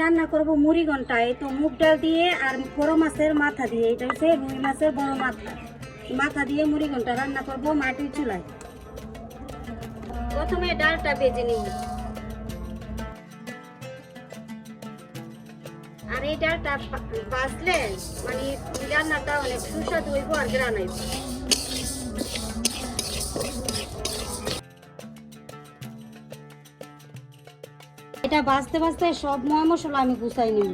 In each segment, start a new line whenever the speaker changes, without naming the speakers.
রান্না করব মুড়ি ঘণ্টা এই তো মুগ ডাল দিয়ে আর বড় মাছের মাথা দিয়ে, এটা হচ্ছে রুই মাছের বড় মাথা। মাথা দিয়ে মুড়ি ঘণ্টা রান্না করব মাটির চুলায়। প্রথমে ডালটা বেজে নিব আর এই ডালটা বাজলে মানে রান্নাটা অনেক সুস্বাদু হইব আর গ্রান এটা বাঁচতে বাজতে সব ময় মশলা আমি গুছাই নিব।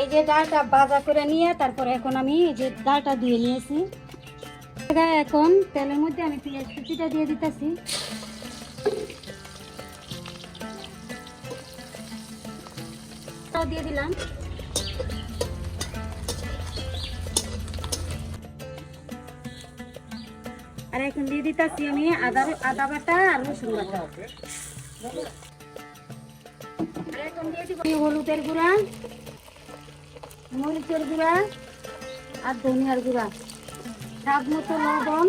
এই যে ডালটা বাজা করে নিয়ে তারপরে এখন আমি এই যে ডালটা ধুয়ে নিয়েছি। এখন তেলের মধ্যে আমি পেঁয়াজ কুচিটা দিয়ে দিতেছি। দিয়ে দিলাম। আর এখন দিয়ে দিতেছি আমি আদা আদা বাটা আর রসুন বাটা। হলুদের গুঁড়া, মরিচের গুঁড়া আর ধনিয়ার গুঁড়া। স্বাদ মতো লবণ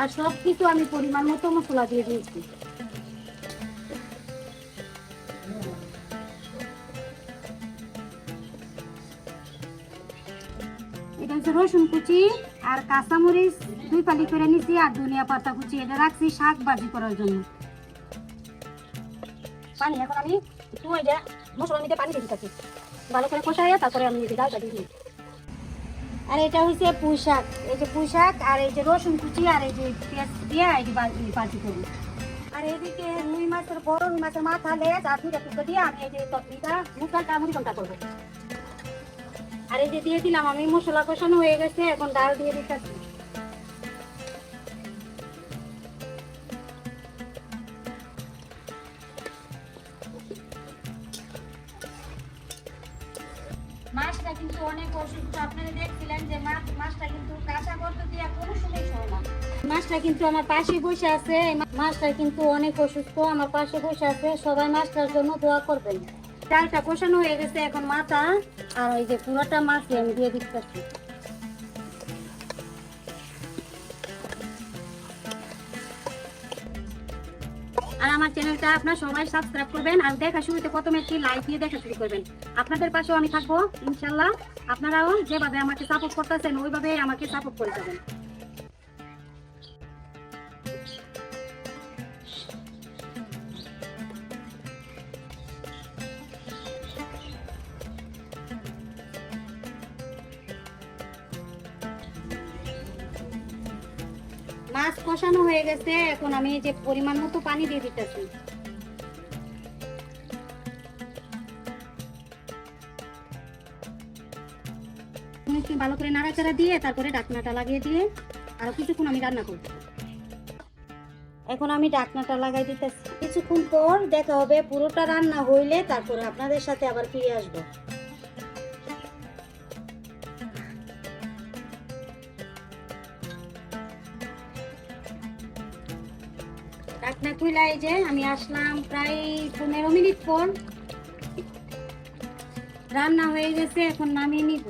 আর সব কিছু আমি পরিমাণ মতো মশলা দিয়ে দিয়েছি। এটা হচ্ছে রসুন কুচি আর কাঁচামরিচ দুই পালি করে নিছি আর ধনিয়া পাতা কুচি এটা রাখছি শাক ভাজি করার জন্য। পানি এখন আমি সময় যা মশলা নিতে পানি দিয়ে দিতেছি। ভালো করে কষাইয়া তারপরে আমি ডালটা দিয়ে আর এটা হচ্ছে পুঁই শাক। এই যে পুঁই শাক আর এই যে রসুন কুচি আর এই যে পেঁয়াজ দিয়ে এই যে ভাজি- করব আর এইদিকে রুই মাছের বড় রুই মাছের মাথা লেজ আর দুইটা টুকরো দিয়ে আমি এই যে তরকারিটা মুখাটা মুড়ি ঘণ্টা করব। আর এই যে দিয়ে দিলাম আমি মশলা কষানো হয়ে গেছে, এখন ডাল দিয়ে দিতেছি। মাছটা কিন্তু অনেক অসুস্থ। আপনারা দেখছিলেন যে মাছ মাছটা কিন্তু কাঁচা করতে দিয়ে কোনো সময় হয় না। মাছটা কিন্তু আমার পাশে বসে আছে। মাছটা কিন্তু অনেক অসুস্থ, আমার পাশে বসে আছে। সবাই মাছটার জন্য দোয়া করবেন। চালটা কষানো হয়ে গেছে এখন মাথা। আর ওই যে পুরোটা মাছ দিয়ে দিতেছি আর আমার চ্যানেলটা আপনার সবাই সাবস্ক্রাইব করবেন আর দেখা শুরুতে প্রথমে একটি লাইক দিয়ে দেখা শুরু করবেন। আপনাদের পাশেও আমি থাকব, ইনশাল্লাহ। আপনারাও যেভাবে আমাকে সাপোর্ট করতেছেন, ওইভাবেই আমাকে সাপোর্ট করে যাবেন। মাছ কষানো হয়ে গেছে, এখন আমি যে পরিমাণ মতো পানি দিয়ে দিতেছি। ভালো করে নাড়াচাড়া দিয়ে তারপরে ডাকনাটা লাগিয়ে দিয়ে আরও কিছুক্ষণ আমি রান্না করব। এখন আমি ডাকনাটা লাগাই দিতেছি। কিছুক্ষণ পর দেখা হবে পুরোটা রান্না হইলে তারপরে আপনাদের সাথে আবার ফিরে আসব। ডাকনা খুইলা যে, আমি আসলাম প্রায় পনেরো মিনিট পর। রান্না হয়ে গেছে, এখন নামিয়ে নিব।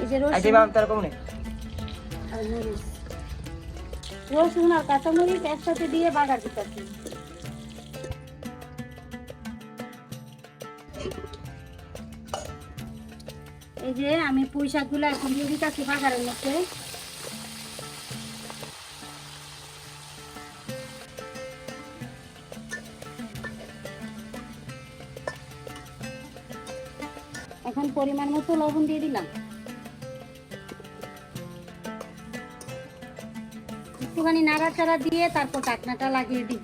এই যে রসুন।
কোনে
আর মরিচ রসুন আর কাঁচামরিচ একসাথে দিয়ে বাগার দিতেছি এই যে আমি পুঁই শাকগুলো এখন দিয়ে দিতেছি বাগারের মধ্যে। এখন পরিমাণ মতো লবণ দিয়ে দিলাম। একটুখানি নাড়াচাড়া দিয়ে তারপর ঢাকনাটা লাগিয়ে দিই।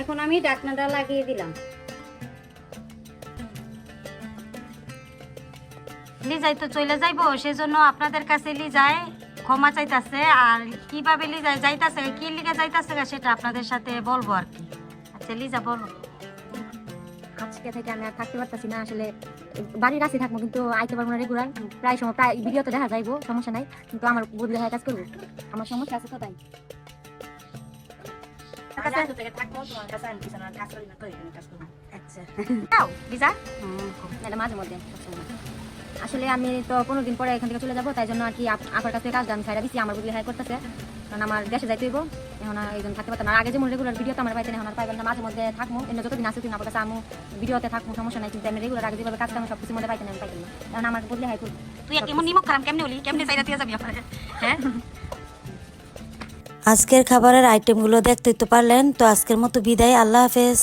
এখন আমি ঢাকনাটা লাগিয়ে দিলাম। লিজাই তো চলে যাইবো, সেজন্য আপনাদের কাছে লিজাই ক্ষমা চাইতাছে, আর কীভাবে লিজা যাইতাছে, কি লিগে যাইতাছে সেটা আপনাদের সাথে বলব আর কি। আচ্ছা লিজা, বলো।
আজকে থেকে আমি আর থাকতে পারতেছি না, আসলে বাড়ির কাছে থাকব, কিন্তু আইতে পারব না রেগুলার প্রায় সময়, প্রায় ভিডিও তো দেখা যাইবো, সমস্যা নাই। কিন্তু আমার বদলে হয়ে কাজ করব। আমার সমস্যা আছে তো তাই। আচ্ছা
যাও লিজা
এটা মাঝে মধ্যে আসলে আমি তো পনেরো দিন পরে এখান থেকে চলে যাব তাই জন্য আর কি আপ- আপনার কাছে কাজটা আমি ছাড়া দিচ্ছি আমার বদলে হাই করতেছে কারণ আমার দেশে যাইতে হইব এখন এই জন্য থাকতে পারতাম। আর আগে যেমন রেগুলার ভিডিও তো আমার পাইতেন এখন আর পাইবেন না মাঝে মধ্যে থাকব এমনি যতদিন আসে তুমি আমার কাছে আমু ভিডিওতে থাকব সমস্যা নাই কিন্তু আমি রেগুলার আগে যেভাবে কাজ কাম সব কিছু মধ্যে পাইতেন আমি পাইতেন না এখন আমার বদলে হাই করব
তুই এক এমন নিমক খারাপ কেমনে হলি কেমনে চাইরা দিয়ে যাবি আপনারে হ্যাঁ
আজকের খাবারের আইটেমগুলো দেখতে তো পারলেন। তো আজকের মতো বিদায় আল্লাহ হাফেজ।